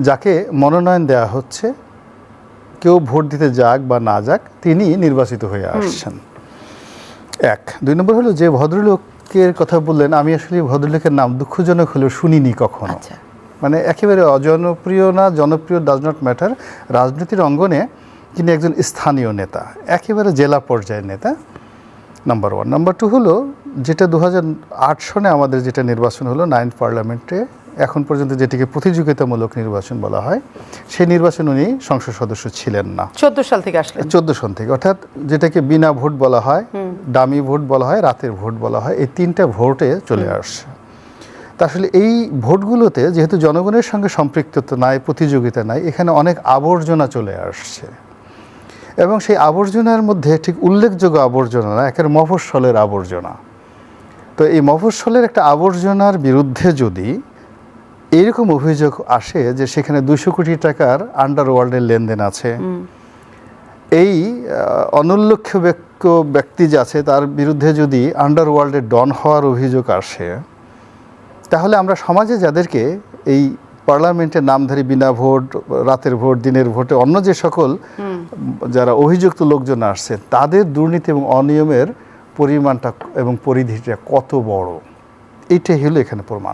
যাকে মনোনয়ন দেওয়া হচ্ছে কেউ ভোট দিতে যাক বা না যাক তিনি নির্বাচিত হয়ে আসছেন। এক। দুই নম্বর হলো যে ভদ্রলোকের কথা বললেন আমি আসলে ভদ্রলোকের নাম দুঃখজনক হলেও শুনিনি কখনো। আচ্ছা। মানে একেবারে অজনপ্রিয় না জনপ্রিয় ডাজ নট ম্যাটার রাজনীতির অঙ্গনে তিনি একজন স্থানীয় নেতা একেবারে জেলা পর্যায়ের নেতা নাম্বার ওয়ান নাম্বার টু হলো যেটা দু আট সনে আমাদের যেটা নির্বাচন হলো নাইন পার্লামেন্টে এখন পর্যন্ত যেটিকে প্রতিযোগিতামূলক নির্বাচন বলা হয় সেই নির্বাচন উনি সংসদ সদস্য ছিলেন না। চোদ্দ সাল থেকে আসলেন। চোদ্দ সন থেকে অর্থাৎ যেটাকে বিনা ভোট বলা হয় দামি ভোট বলা হয় রাতের ভোট বলা হয় এই তিনটা ভোটে চলে আসছে। তা আসলে এই ভোটগুলোতে যেহেতু জনগণের সঙ্গে সম্পৃক্ততা নাই প্রতিযোগিতা নাই এখানে অনেক আবর্জনা চলে আসছে। এবং সেই আবর্জনার মধ্যে ঠিক উল্লেখযোগ্য আবর্জনা না একের মফস্বলের আবর্জনা। তো এই মফস্বলের একটা আবর্জনার বিরুদ্ধে যদি এরকম অভিযোগ আসে যে সেখানে দুশো কোটি টাকার আন্ডারওয়ার্ল্ডের লেনদেন আছে। এই আহ, অনুল্লেখ্য ব্যক্তি যে আছে তার বিরুদ্ধে যদি আন্ডারওয়ার্ল্ডে ডন হওয়ার অভিযোগ আসে তাহলে আমরা সমাজে যাদেরকে এই পার্লামেন্টের নামধারী বিনা ভোট রাতের ভোট দিনের ভোটে অন্য যে সকল যারা অভিযুক্ত লোকজন আসছে তাদের দুর্নীতি এবং অনিয়মের পরিমাণটা এবং পরিধিটা কত বড়? এইটাই হলো এখানে প্রমাণ।